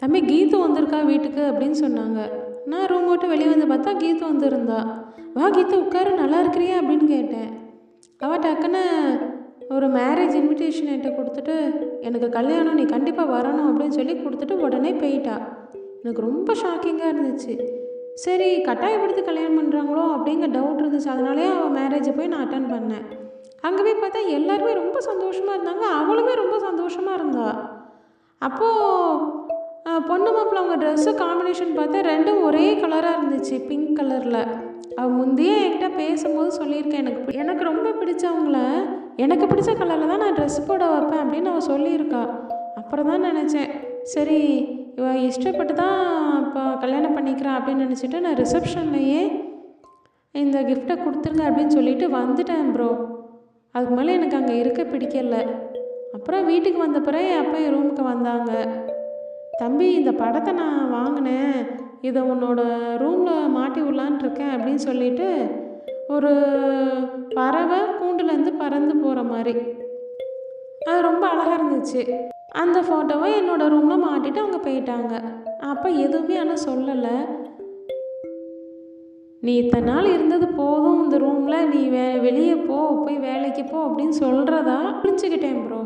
தம்பி கீத்து வந்திருக்கா வீட்டுக்கு அப்படின்னு சொன்னாங்க. நான் ரூம் விட்டு வெளியே வந்து பார்த்தா கீத்து வந்திருந்தா. வா கீத்து உட்காரு நல்லா இருக்கிறியா அப்படின்னு கேட்டேன். அவள் டக்குன்னு ஒரு மேரேஜ் இன்விடேஷன் என்கிட்ட கொடுத்துட்டு எனக்கு கல்யாணம் நீ கண்டிப்பாக வரணும் அப்படின்னு சொல்லி கொடுத்துட்டு உடனே போயிட்டா. எனக்கு ரொம்ப ஷாக்கிங்காக இருந்துச்சு. சரி கட்டாயப்படுத்தி கல்யாணம் பண்ணுறாங்களோ அப்படிங்கிற டவுட் இருந்துச்சு. அதனாலே அவள் மேரேஜை போய் நான் அட்டன் பண்ணேன். அங்கே போய் பார்த்தா எல்லாருமே ரொம்ப சந்தோஷமாக இருந்தாங்க. அவளுமே ரொம்ப சந்தோஷமாக இருந்தாள் அப்போது பொண்ணு மாப்பிள்ள அவங்க ட்ரெஸ்ஸு காம்பினேஷன் பார்த்தா ரெண்டும் ஒரே கலராக இருந்துச்சு பிங்க் கலரில் அவள் முந்தையே என்கிட்ட பேசும்போது சொல்லியிருக்கேன் எனக்கு எனக்கு ரொம்ப பிடிச்சவங்கள எனக்கு பிடிச்ச கலரில் தான் நான் ட்ரெஸ் போட வைப்பேன் அப்படின்னு அவள் சொல்லியிருக்கா. அப்புறம் தான் நினச்சேன் சரி இவ இஷ்டப்பட்டு தான் இப்போ கல்யாணம் பண்ணிக்கிறான் அப்படின்னு நினச்சிட்டு நான் ரிசப்ஷன்லையே இந்த கிஃப்ட்டை கொடுத்துருங்க அப்படின்னு சொல்லிட்டு வந்துட்டேன் ப்ரோ அதுக்கு மேலே எனக்கு அங்கே இருக்க பிடிக்கல. அப்புறம் வீட்டுக்கு வந்த பிறகு என் அப்பா என் ரூமுக்கு வந்தாங்க. தம்பி இந்த படத்தை நான் வாங்கினேன். இதை உன்னோட ரூமில் மாட்டி விடலான்னு இருக்கேன் அப்படின்னு சொல்லிட்டு ஒரு பறவை கூண்டுலேருந்து பறந்து போகிற மாதிரி. அது ரொம்ப அழகாக இருந்துச்சு. அந்த ஃபோட்டோவை என்னோட ரூமில் மாட்டிட்டு அவங்க போயிட்டாங்க. அப்போ எதுவுமே ஆனால் சொல்லலை. நீ இத்தனை நாள் இருந்தது போதும் இந்த ரூமில் நீ வே வெளியே போ போய் வேலைக்கு போ அப்படின்னு சொல்கிறதா புரிஞ்சுக்கிட்டேன் ப்ரோ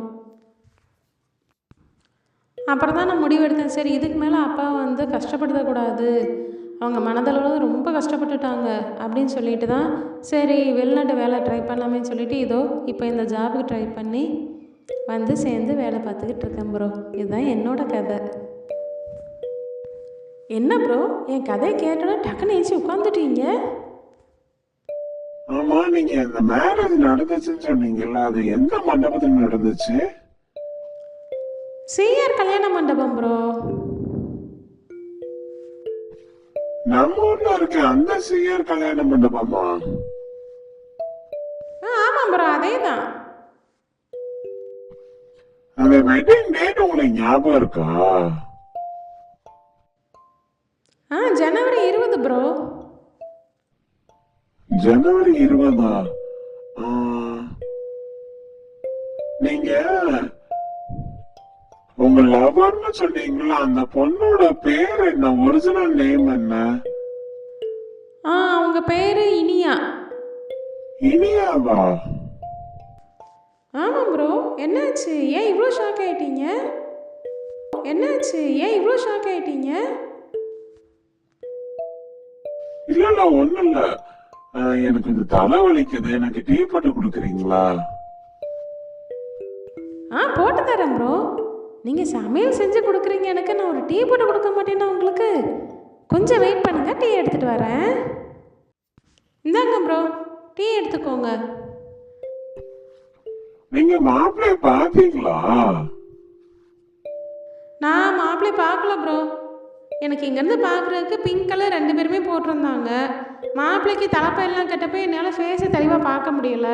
அப்புறம் தான் நான் முடிவெடுத்தேன். சரி இதுக்கு மேலே அப்பா வந்து கஷ்டப்படுத்தக்கூடாது. அவங்க மனதளவில் ரொம்ப கஷ்டப்பட்டுட்டாங்க அப்படின்னு சொல்லிட்டு தான் சரி வெளிநாட்டு வேலை ட்ரை பண்ணலாமேன்னு சொல்லிட்டு இதோ இப்போ இந்த ஜாபுக்கு ட்ரை பண்ணி வந்து சேர்ந்து வேலை பார்த்துக்கிட்டு இருக்கேன் ப்ரோ இதுதான் என்னோட கதை. என்ன ப்ரோ என் கதையை கேட்டோன்னே டக்குன்னு ஏச்சி உட்காந்துட்டீங்க ஆமா நீங்க இந்த மேரேஜ் நடந்துச்சுன்னு சொன்னீங்கல்ல அது எந்த மண்டபத்தில் நடந்துச்சு? சிஆர் கல்யாண மண்டபம் ப்ரோ நம்ம ஊர்ல இருக்க அந்த சிஆர் கல்யாண மண்டபமா? ஆமாம் ப்ரோ அதே தான் அந்த வெட்டிங் டேட் உங்களுக்கு ஞாபகம் இருக்கா? ஆ ஜனவரி இருபது ப்ரோ ஜனவரி இருபதா? ஆ, நீங்க உங்க லவர்னு சொன்னீங்களா அந்த பொண்ணோட பேர் என்ன? ஒரிஜினல் நேம் என்ன? ஆ அவங்க பேர் இனியா. இனியாவா? ஆமாம் ப்ரோ என்னாச்சு? ஏன் இவ்வளோ ஷாக் ஆயிட்டீங்க? என்னாச்சு? ஏன் இவ்வளோ ஷாக் ஆயிட்டீங்க? இல்ல இல்ல ஒண்ணும் இல்ல ஆ, எனக்கு இந்த தலை வலிக்குது. எனக்கு டீ போட்டு கொடுக்குறீங்களா? ஆ போட்டு தரேன் ப்ரோ நீங்கள் சமையல் செஞ்சு கொடுக்குறீங்க. எனக்கு நான் ஒரு டீ போட்டு கொடுக்க மாட்டேன்னா உங்களுக்கு? கொஞ்சம் வெயிட் பண்ணுங்க. டீ எடுத்துகிட்டு வரேன். இந்தாங்க ப்ரோ டீ எடுத்துக்கோங்க. நீங்க மாப்பிள்ளைய பாத்தீங்களா? நான் மாப்பிள்ளை பார்க்கல ப்ரோ எனக்கு இங்கேருந்து பார்க்குறதுக்கு பிங்க் கலர் ரெண்டு பேருமே போட்டிருந்தாங்க. மாப்பிள்ளைக்கு தலைப்பையெல்லாம் கட்டப்போ என்னால் ஃபேஸை தெளிவாக பார்க்க முடியல.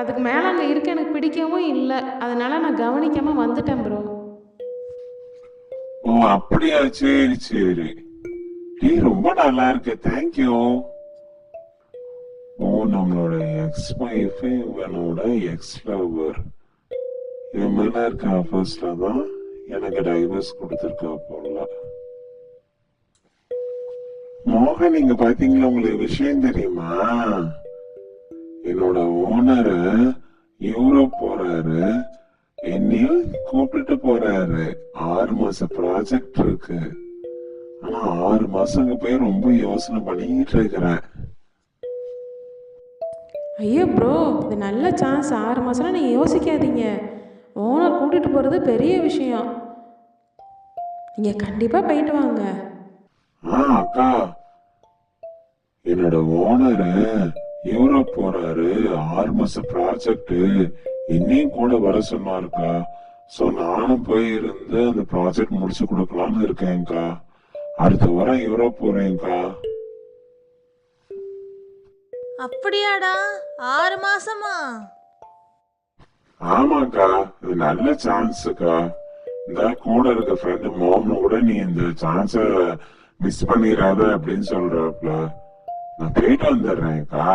அதுக்கு மேலே அங்கே இருக்க எனக்கு பிடிக்கவும் இல்லை. அதனால நான் கவனிக்காமல் வந்துட்டேன் ப்ரோ அப்படியா? சரி சரி. நீ ரொம்ப நல்லா இருக்கு. தேங்க்யூ ஓ நம்மளோட எக்ஸ் ஒய்ஃப் இவனோட எக்ஸ் லவர் இவன் மேல இருக்க ஆஃபர்ஸ்ல தான் எனக்கு டைவர்ஸ் கொடுத்துருக்கா போல. மோகன் நீங்க பாத்தீங்களா உங்களுக்கு விஷயம் தெரியுமா? என்னோட ஓனரு யூரோப் போறாரு. என்னையும் கூப்பிட்டுட்டு போறாரு. ஆறு மாச ப்ராஜெக்ட் இருக்கு. ஆனா ஆறு மாசம் அங்க போய் ரொம்ப யோசனை பண்ணிக்கிட்டு இருக்கிறேன் ஐயோ ப்ரோ இது நல்ல சான்ஸ் ஆறு மாதம்லாம் நீங்கள் யோசிக்காதீங்க. ஓனர் கூட்டிகிட்டு போகிறது பெரிய விஷயம். நீங்கள் கண்டிப்பாக போயிட்டு வாங்க. ஆ அக்கா. என்னோட ஓனரு யூரோப் போறாரு. ஆறு மாச ப்ராஜெக்ட் இன்னையும் கூட வர சொன்னாருக்கா? சோ நானும் போய் இருந்து அந்த ப்ராஜெக்ட் முடிச்சு கொடுக்கலாம்னு இருக்கேன்க்கா. அடுத்த வாரம் யூரோப் போறேன்க்கா. அப்படியாடா ஆறு மாசமா? ஆமாக்கா இது நல்ல சான்ஸுக்கா இந்த கூட இருக்க ஃப்ரெண்டு மோகன் கூட நீ இந்த சான்ஸ மிஸ் பண்ணிடாத அப்படின்னு சொல்றாப்ல. நான் போயிட்டு வந்துடுறேன்க்கா.